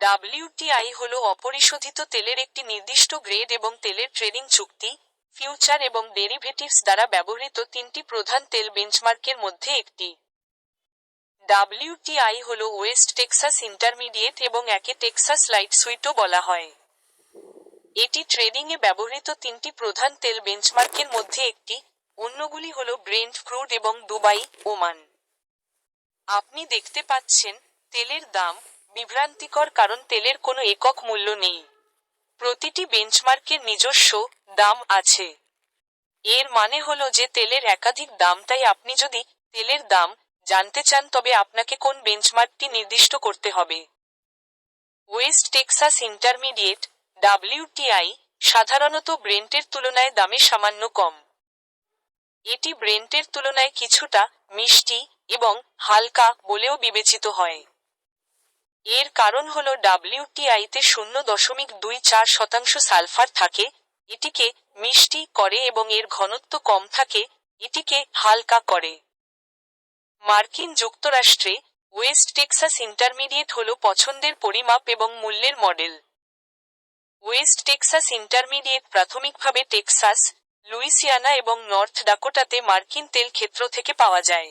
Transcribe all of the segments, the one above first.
WTI হল অপরিশোধিত তেলের একটি নির্দিষ্ট গ্রেড এবং তেলের ট্রেডিং চুক্তি, ফিউচার এবং ডেরিভেটিভস দ্বারা ব্যবহৃত তিনটি প্রধান তেল বেঞ্চমার্কের মধ্যে একটি। ডাব্লিউটিআই হল ওয়েস্ট টেক্সাস ইন্টারমিডিয়েট এবং একে টেক্সাস লাইট সুইটও বলা হয়। এটি ট্রেডিংয়ে ব্যবহৃত তিনটি প্রধান তেল বেঞ্চমার্কের মধ্যে একটি, অন্যগুলি হল ব্রেন্ট ক্রুড এবং দুবাই, ওমান। আপনি দেখতে পাচ্ছেন, তেলের দাম বিভ্রান্তিকর কারণ তেলের কোনো একক মূল্য নেই। প্রতিটি বেঞ্চমার্কের নিজস্ব দাম আছে। এর মানে হলো যে তেলের একাধিক দাম, তাই আপনি যদি তেলের দাম জানতে চান, তবে আপনাকে কোন বেঞ্চমার্কটি নির্দিষ্ট করতে হবে। ওয়েস্ট টেক্সাস ইন্টারমিডিয়েট ডাব্লিউটিআই সাধারণত ব্রেন্টের তুলনায় দামে সামান্য কম। এটি ব্রেন্টের তুলনায় কিছুটা মিষ্টি এবং হালকা বলেও বিবেচিত হয়। এর কারণ হল ডাব্লিউটিআইতে শূন্য দশমিক দুই চার শতাংশ সালফার থাকে, এটিকে মিষ্টি করে এবং এর ঘনত্ব কম থাকে, এটিকে হালকা করে। মার্কিন যুক্তরাষ্ট্রে ওয়েস্ট টেক্সাস ইন্টারমিডিয়েট হল পছন্দের পরিমাপ এবং মূল্যের মডেল। ওয়েস্ট টেক্সাস ইন্টারমিডিয়েট প্রাথমিকভাবে টেক্সাস, লুইসিয়ানা এবং নর্থ ডাকোটাতে মার্কিন তেল ক্ষেত্র থেকে পাওয়া যায়।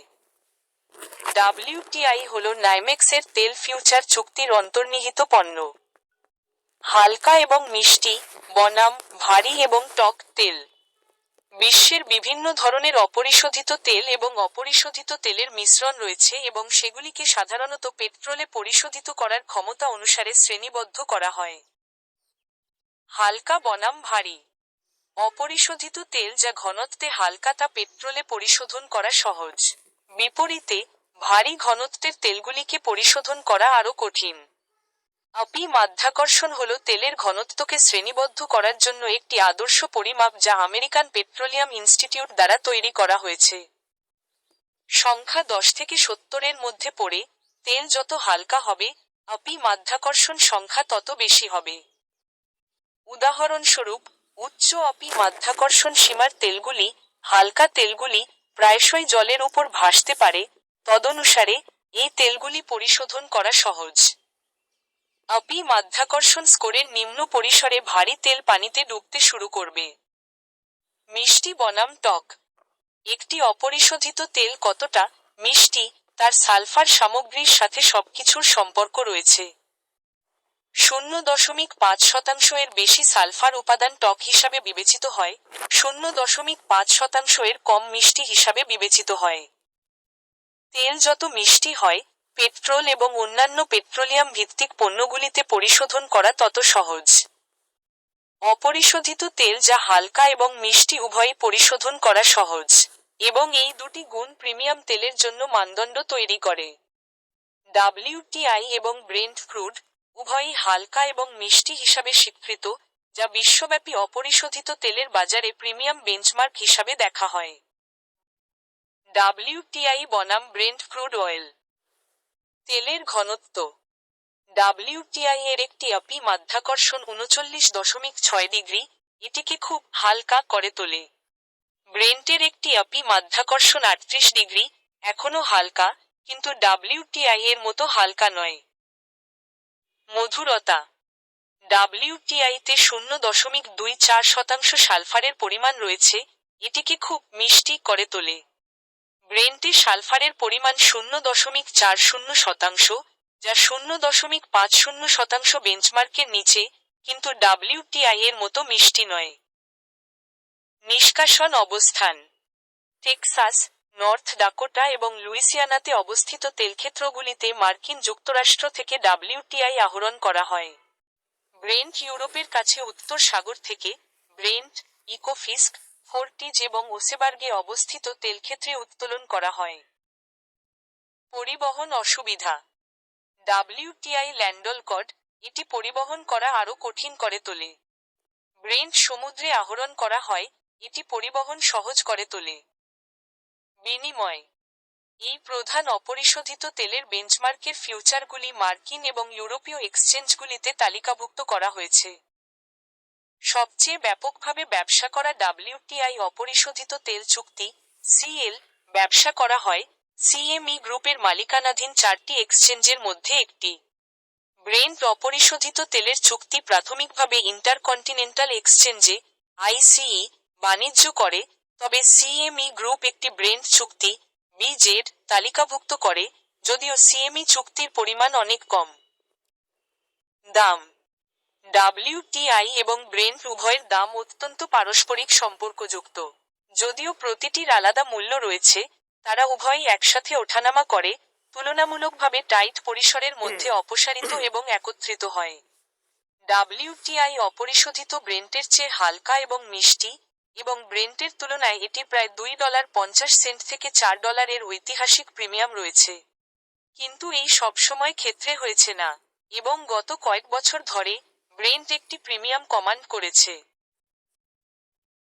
ডাব্লিউটিআই হল নাইমেক্সের তেল ফিউচার চুক্তির অন্তর্নিহিত পণ্য। হালকা এবং মিষ্টি, বনাম, ভারী এবং টক তেল। বিশ্বের বিভিন্ন ধরনের অপরিশোধিত তেল এবং অপরিশোধিত তেলের মিশ্রণ রয়েছে এবং সেগুলিকে সাধারণত পেট্রোলে পরিশোধিত করার ক্ষমতা অনুসারে শ্রেণীবদ্ধ করা হয়। হালকা, বনাম, ভারী। অপরিশোধিত তেল যা ঘনত্বে হালকা তা পেট্রোলে পরিশোধন করা সহজ। বিপরীতে ভারী ঘনত্বের তেলগুলিকে পরিশোধন করা আরও কঠিন। আপি মাধ্যাকর্ষণ হল তেলের ঘনত্বকে শ্রেণীবদ্ধ করার জন্য একটি আদর্শ পরিমাপ যা আমেরিকান পেট্রোলিয়াম ইনস্টিটিউট দ্বারা তৈরি করা হয়েছে। সংখ্যা দশ থেকে সত্তরের মধ্যে পড়ে তেল যত হালকা হবে আপি মাধ্যাকর্ষণ সংখ্যা তত বেশি হবে। উদাহরণস্বরূপ, উচ্চ অপি মাধ্যাকর্ষণ সীমার তেলগুলি, হালকা তেলগুলি প্রায়শই জলের উপর ভাসতে পারে, তদনুসারে এই তেলগুলি পরিশোধন করা সহজ। আপি মাধ্যাকর্ষণ স্কোরের নিম্ন পরিসরে ভারী তেল পানিতে ডুবতে শুরু করবে। মিষ্টি বনাম টক। একটি অপরিশোধিত তেল কতটা মিষ্টি, তার সালফার সামগ্রীর সাথে সবকিছুর সম্পর্ক রয়েছে। শূন্য দশমিক পাঁচ শতাংশ এর বেশি সালফার উপাদান টক হিসাবে বিবেচিত হয়। শূন্য দশমিক পাঁচ শতাংশ এর কম মিষ্টি হিসাবে বিবেচিত হয়। তেল যত মিষ্টি হয়, পেট্রোল এবং অন্যান্য পেট্রোলিয়াম ভিত্তিক পণ্যগুলিতে পরিশোধন করা তত সহজ। অপরিশোধিত তেল যা হালকা এবং মিষ্টি উভয়ই পরিশোধন করা সহজ, এবং এই দুটি গুণ প্রিমিয়াম তেলের জন্য মানদণ্ড তৈরি করে। ডাব্লিউটিআই এবং ব্রেন্ট ক্রুড উভয়ই হালকা এবং মিষ্টি হিসাবে স্বীকৃত, যা বিশ্বব্যাপী অপরিশোধিত তেলের বাজারে প্রিমিয়াম বেঞ্চমার্ক হিসাবে দেখা হয়। ডাব্লিউটিআই বনাম ব্রেন্ট ক্রুড অয়েল। তেলের ঘনত্ব। ডাব্লিউটিআই এর একটি আপি মাধ্যাকর্ষণ উনচল্লিশ দশমিক ছয় ডিগ্রি, এটিকে খুব হালকা করে তোলে। ব্রেন্টের একটি আপি মাধ্যাকর্ষণ আটত্রিশ ডিগ্রি, এখনও হালকা, কিন্তু ডাব্লিউটিআই এর মতো হালকা নয়। মধুরতা। ডাব্লিউটিআইতে শূন্য দশমিক দুই চার শতাংশ সালফারের পরিমাণ রয়েছে, এটিকে খুব মিষ্টি করে তোলে। ব্রেন্টে সালফারের পরিমাণ শূন্য দশমিক চার শূন্য শতাংশ, যা শূন্য দশমিক পাঁচ শূন্য শতাংশ বেঞ্চমার্কের নিচে, কিন্তু ডাব্লিউটিআই এর মতো মিষ্টি নয়। নিষ্কাশন অবস্থান। টেক্সাস নর্থ ডাকোটা এবং লুইসিয়ানাতে অবস্থিত তেলক্ষেত্রগুলিতে মার্কিন যুক্তরাষ্ট্র থেকে ডাব্লিউটিআই আহরণ করা হয়। ব্রেন্ট ইউরোপের কাছে উত্তর সাগর থেকে ব্রেন্ট, ইকোফিস্ক, ফোর্টিজ এবং ওসেবার্গে অবস্থিত তেলক্ষেত্রে উত্তোলন করা হয়। পরিবহন অসুবিধা। ডাব্লিউটিআই ল্যান্ডলকড এটি পরিবহন করা আরও কঠিন করে তোলে। ব্রেন্ট সমুদ্রে আহরণ করা হয়, এটি পরিবহন সহজ করে তোলে। বিনিময়। এই প্রধান অপরিশোধিত তেলের বেঞ্চমার্কের ফিউচারগুলি মার্কিন এবং ইউরোপীয় এক্সচেঞ্জগুলিতে তালিকাভুক্ত করা হয়েছে। সবচেয়ে ব্যাপকভাবে ব্যবসা করা ডাব্লিউটিআই অপরিশোধিত তেল চুক্তি, সিএল, ব্যবসা করা হয় সিএমই গ্রুপের মালিকানাধীন চারটি এক্সচেঞ্জের মধ্যে একটি। ব্রেন্ট অপরিশোধিত তেলের চুক্তি প্রাথমিকভাবে ইন্টারকন্টিনেন্টাল এক্সচেঞ্জে, আইসিই, বাণিজ্য করে তবে সিএমই গ্রুপ একটি ব্রেন্ট চুক্তি বিজেড তালিকাভুক্ত করে যদিও সিএমই চুক্তির পরিমাণ অনেক কম। দাম। ডাব্লিউটিআই এবং ব্রেন্ট উভয়ের দাম অত্যন্ত পারস্পরিক সম্পর্কযুক্ত। যদিও প্রতিটির আলাদা মূল্য রয়েছে তারা উভয়ই একসাথে ওঠানামা করে তুলনামূলকভাবে টাইট পরিসরের মধ্যে অপসারিত এবং একত্রিত হয়। ডাব্লিউটিআই অপরিশোধিত ব্রেন্টের চেয়ে হালকা এবং মিষ্টি এবং ব্রেন্টের তুলনায় এটি প্রায় দুই ডলার পঞ্চাশ সেন্ট থেকে চার ডলারের ঐতিহাসিক প্রিমিয়াম রয়েছে। কিন্তু এই সবসময় ক্ষেত্রে হয়েছে না, এবং গত কয়েক বছর ধরে ব্রেন্ট একটি প্রিমিয়াম কমান্ড করেছে।